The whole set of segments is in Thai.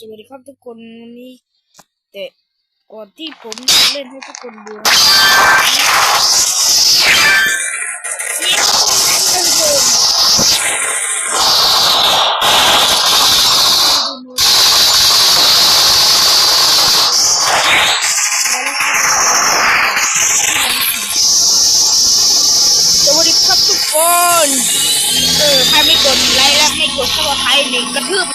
สวัสดีครับทุกคนวันนี้ แต่ก่อนที่ผมจะเล่นให้ทุกคนดูสวัสดีครับทุกคน เออใครไม่กดไลค์และไม่กดซับสไครต์หนึ่งกระทืบ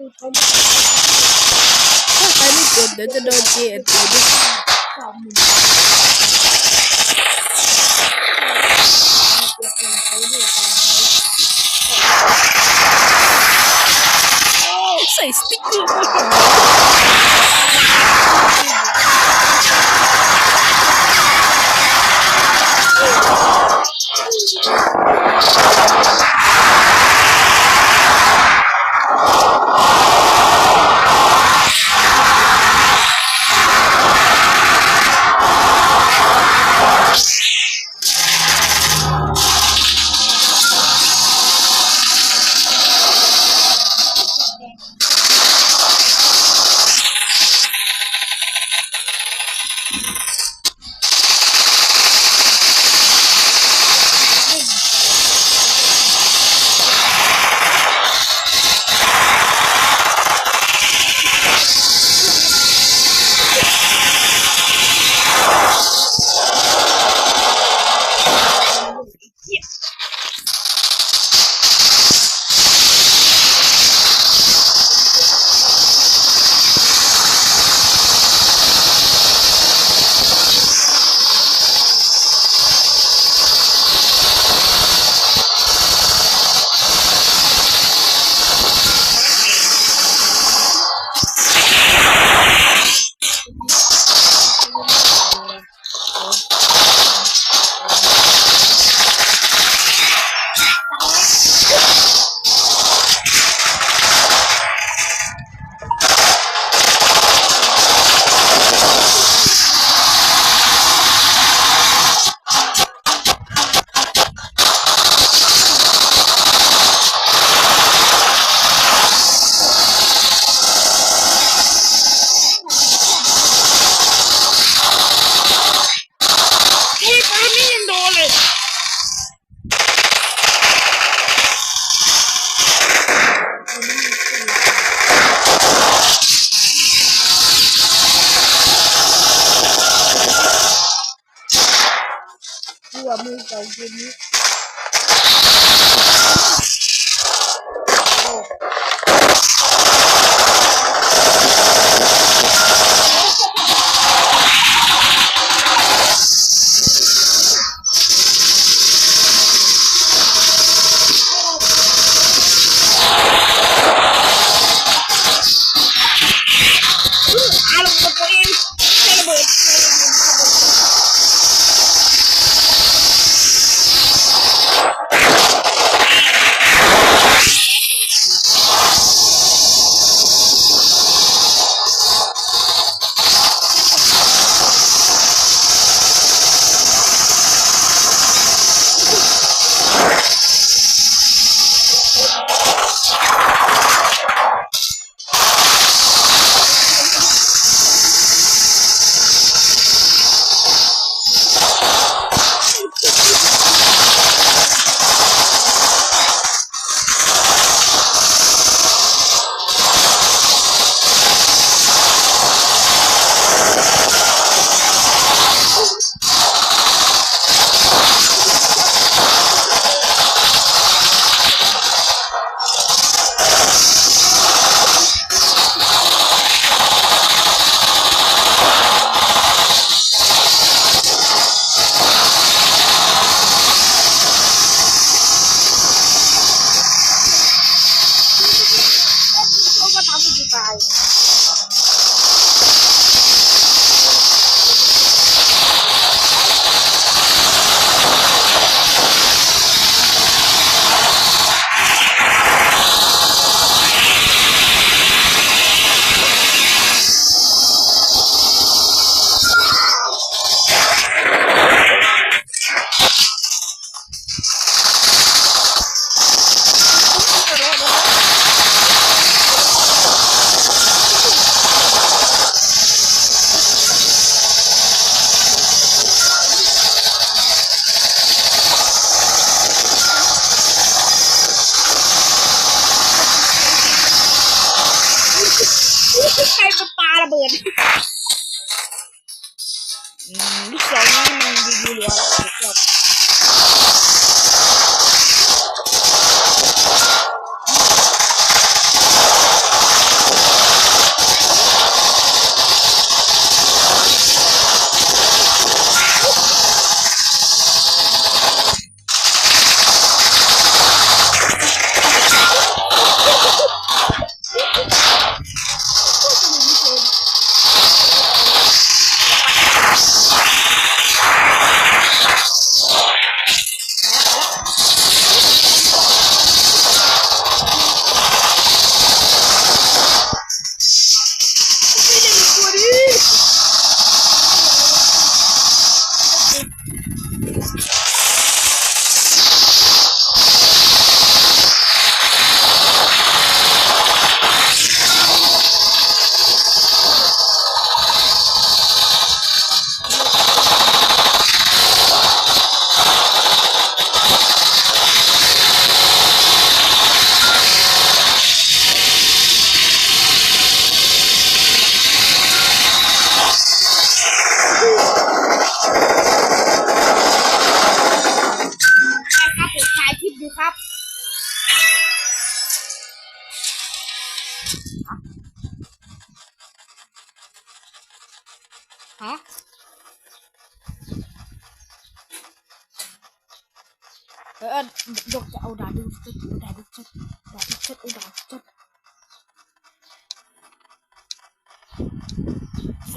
ถ้าใครไม่กดเดี๋ยวจะโดนเจตีด้วย วมือ เบิด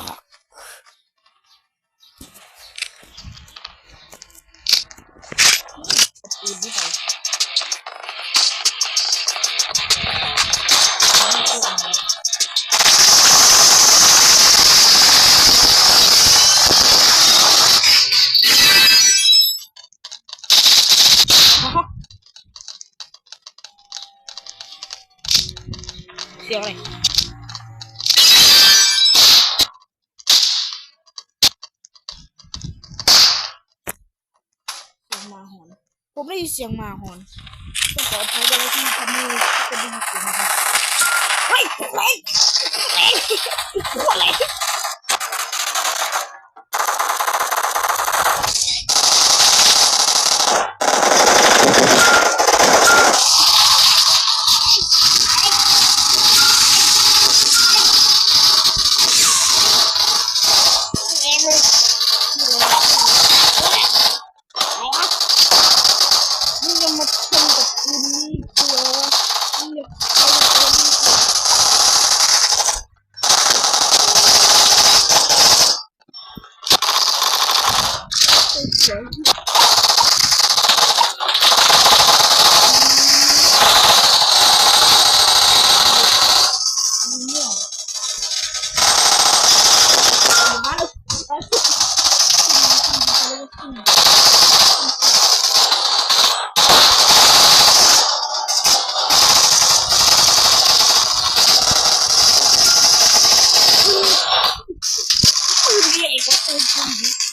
fuck สียงหมาหอนต้องขออภัยด้วยที่ทำให้เป็นดีนะครับเฮ้ยเฮ้ยเฮ้ยอะไร what I can.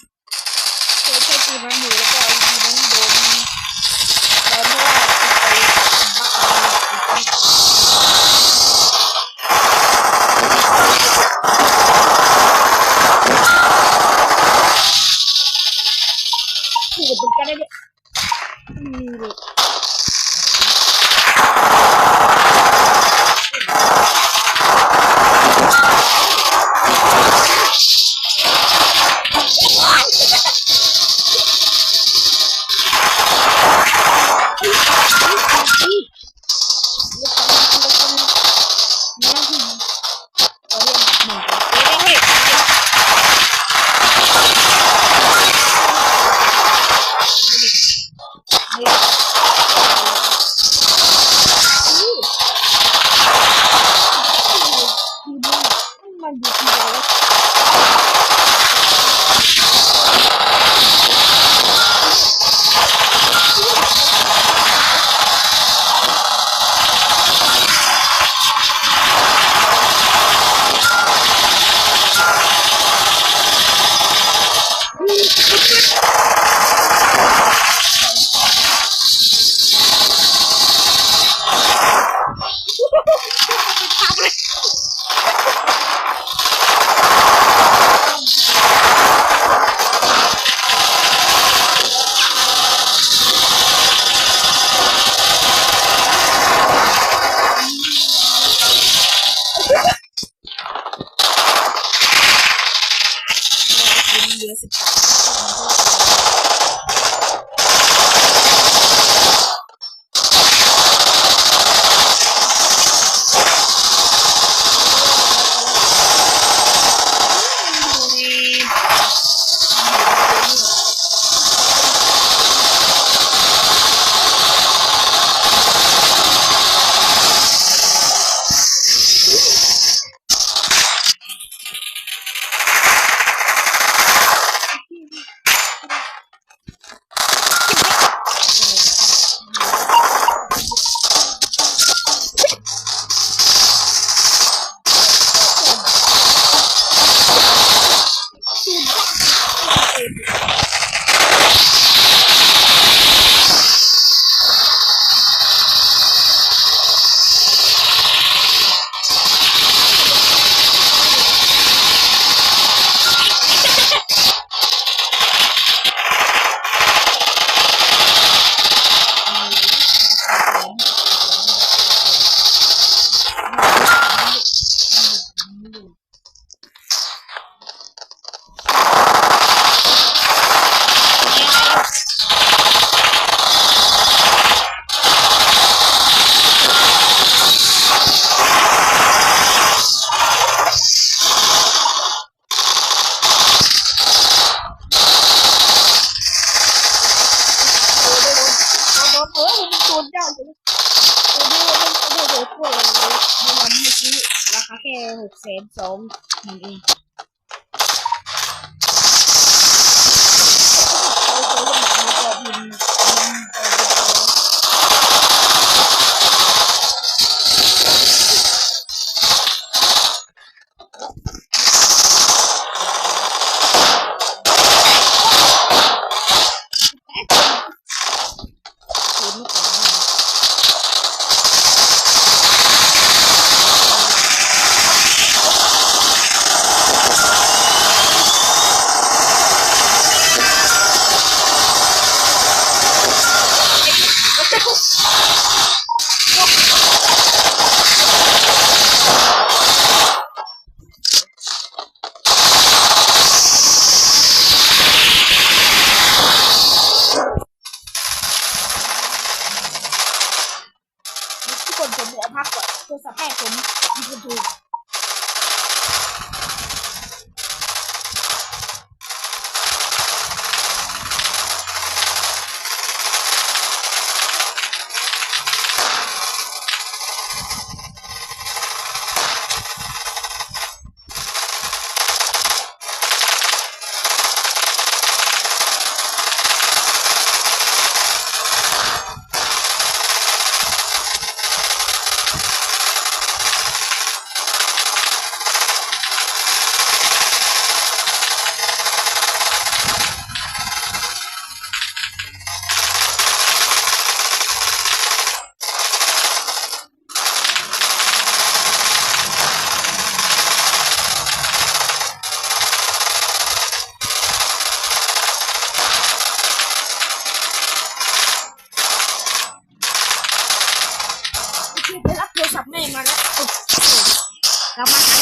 Now my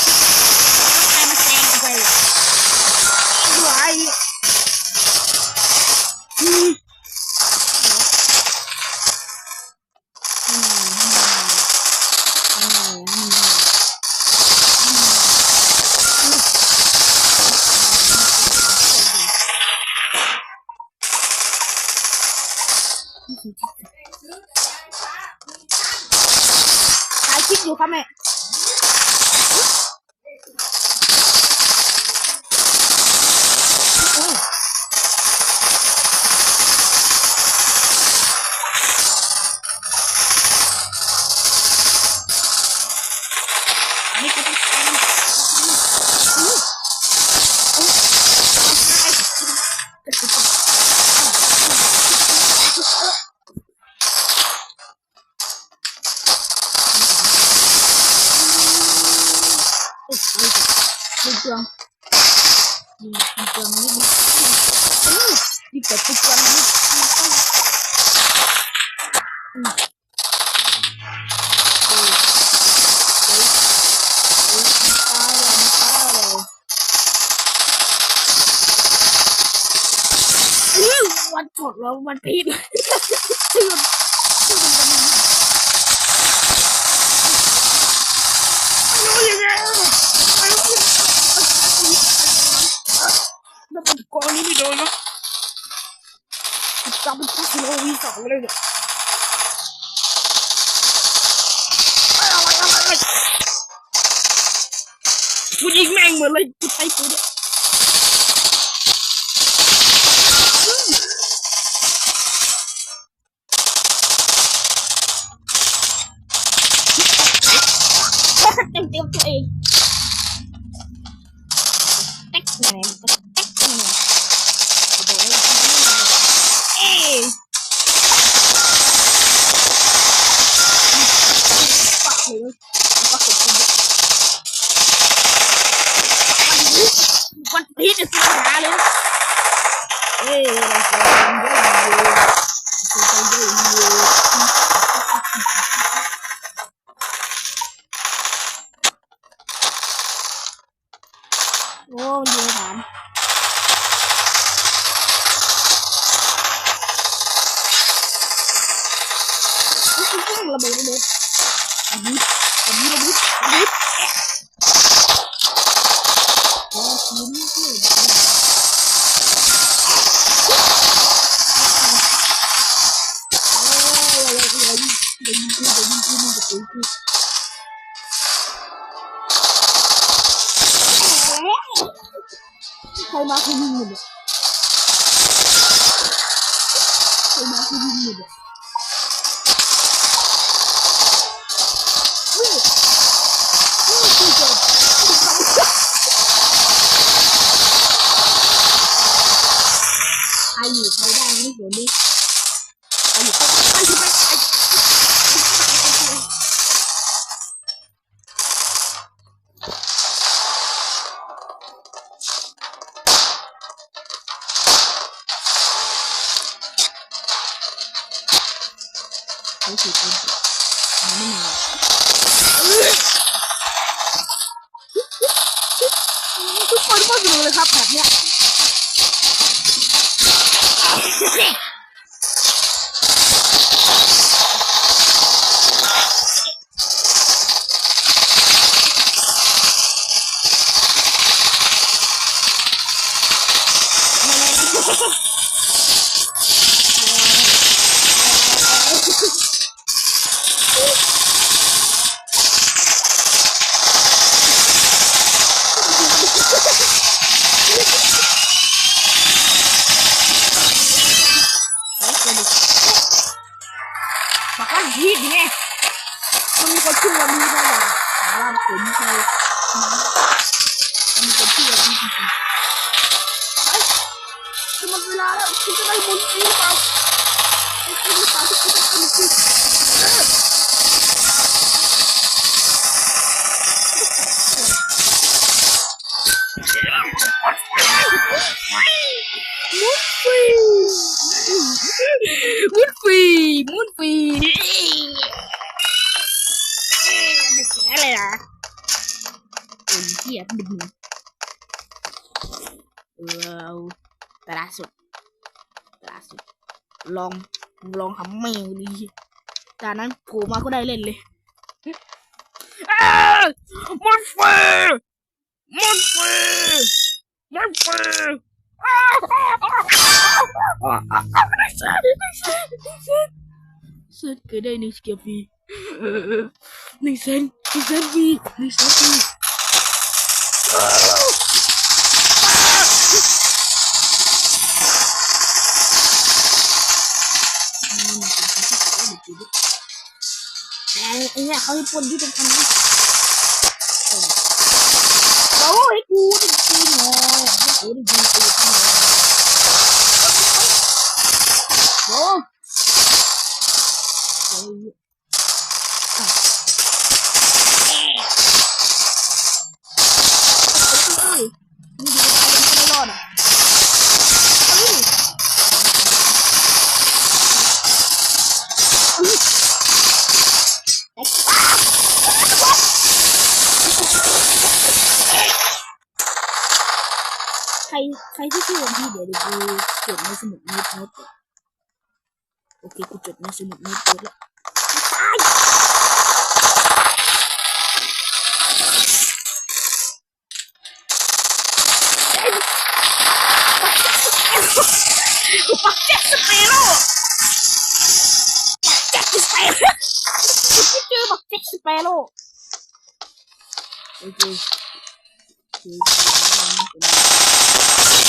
เปลืองยิงยิงเปลืองนิดนึงยิงแต่เปลืองนิดวันกดแล้ววันพีด were like the type of it. เขาถือปืนมันไว่าพีดไงมันมีคนชื่อว่าพีดนะว่าถามว่าผมใครมีคนชื่อว่าพีดจริงๆเฮ้ยจะหมดเวลาแล้วคุณจะได้บุญจริงหรือเปล่าไอ้จริงหรือเปล่าที่คุณจะทำจริงเออ ทำแม่งดีจากนั้นโผล่มาก็ได้เล่นเลยมันฟรีมันฟรีมันฟรีอ้าวเซนเกิดได้หนึ่งสเกียฟีหนึ่งเซนหนึ่งเซนฟีหนึ่งเซนฟ ไอ้เนี่ยเขาญี่ปุ่นที่เป็นคนนี้โอ้ยกูดิกูหน่อยกูดิกูกูหน่อยโอ้โอ้ยอะเอ๊ะเอ้ยนี่ดูตายยังไม่รอดอะเอ้ยเอ้ยใครใครที่ชื่อวันที่เดี๋ยวดูกูจดใน สมุดโน้ตโน้ตก่อนโอเคกูจดในสมุดโน้ตโน้ตแล้วตายปักแจ็คสเปโร่ปักแจ็คสเปโร่กูเจอปักแจ็คสเปโร่โอเคโอ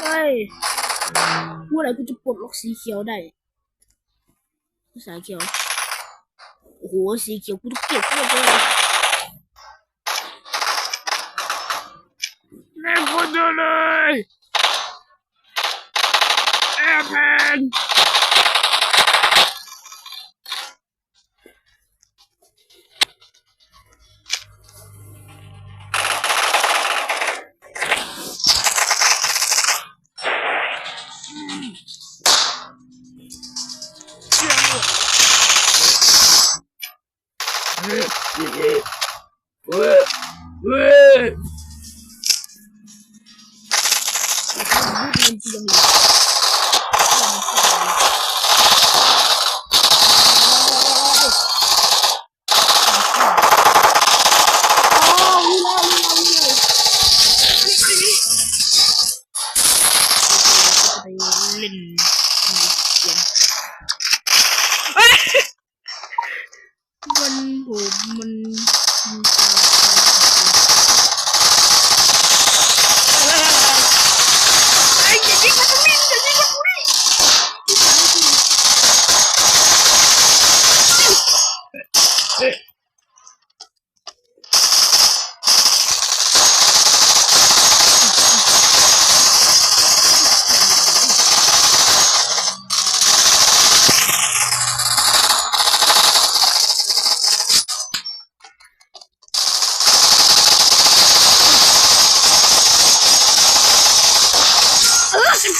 เฮ้ยเมื่อไหร่กูจะปลดล็อกสีเขียวได้สายเขียว โอ้โห สีเขียวกูต้องเก็บเพื่อเลยแม่งคนเดียวเลย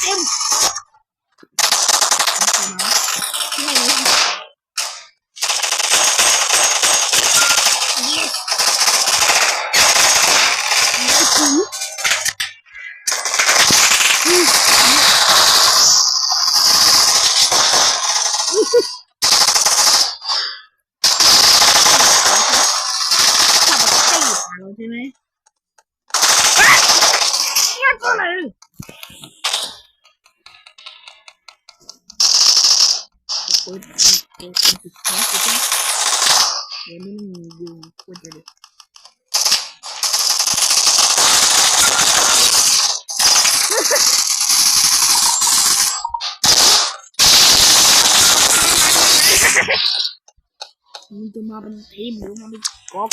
เออเต็มเต็มไม่เลย yes ไม่ถูกอืมขับแบบใกล้หาเราใช่ไหมเฮ้ยเนี่ยตัวอะไร เปิดเกมสุดท้ายสุดท้ายเดี๋ยวนี้มันมีอยู่ควรจะเลย มันจะมาเป็นทีมหรือมาเป็นกอล์ฟ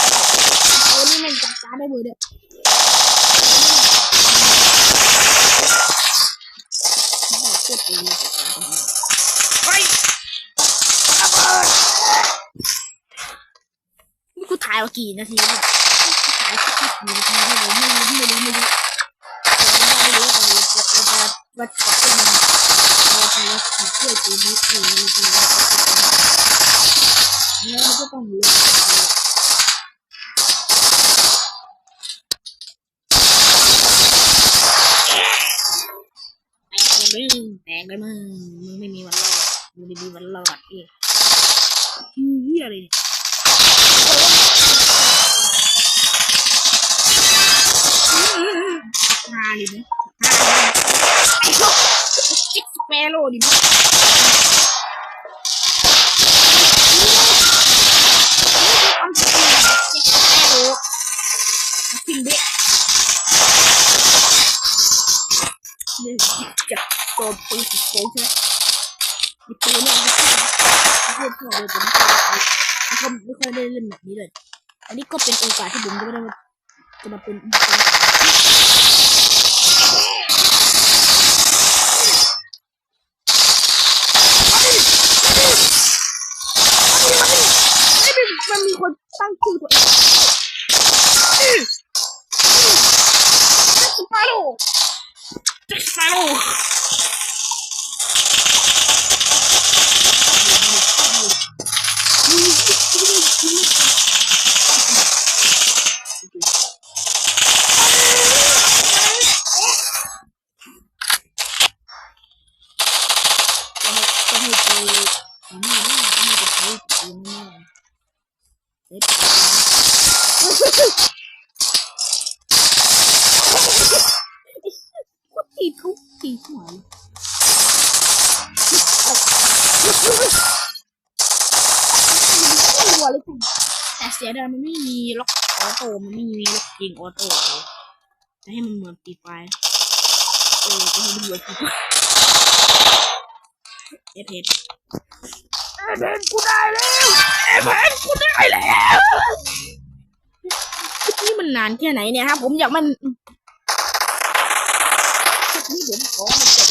ตัวนี้มันจัดการได้หมดเลยโคตรเองเลยจัดการได้ไประเบิดนี่กูถ่ายมากี่นาทีแล้วกูถ่ายกี่นาทีแล้วผมไม่รู้ไม่รู้ไม่รู้ไม่รู้แต่รู้แต่รู้แต่ว่าขอบคุณเราไปแล้วขอบคุณตัวนี้เองจริงๆ แล้วก็ต้องรู้แตกเลยมึงแตกเลยมึงมึงไม่มีวันรอดมึงไม่มีวันรอดเองเฮียอะไรเนี่ยมาเลยนะไอ้พวกจิกสเปโรดิมั้ง ไม่ค่อยผมไม่ค่อยไม่ค่อยได้เล่นแบบนี้เลย อันนี้ก็เป็นโอกาสที่ผมจะไม่ได้มาจะมาเป็นมันมีคนตั้งชื่อตัวเองแจ็คสเปโร่แจ็คสเปโร่ตอนนี้ตอนนี้ เฮ้ยกูตีทุกตีหัวเลยหัวเลยคุณแต่ เสียดายมันไม่มีล็อกออโต้มันไม่มีล็อกยิงออโต้เลยจะให้มันเหมือนตีไฟเออจะให้มันเหมือนตีไฟเอเพนเอเพนกูได้แล้วเอเพนกูได้แล้วนี่มันนานแค่ไหนเนี่ยครับผมอยากมันนี่ผมขอมันจะ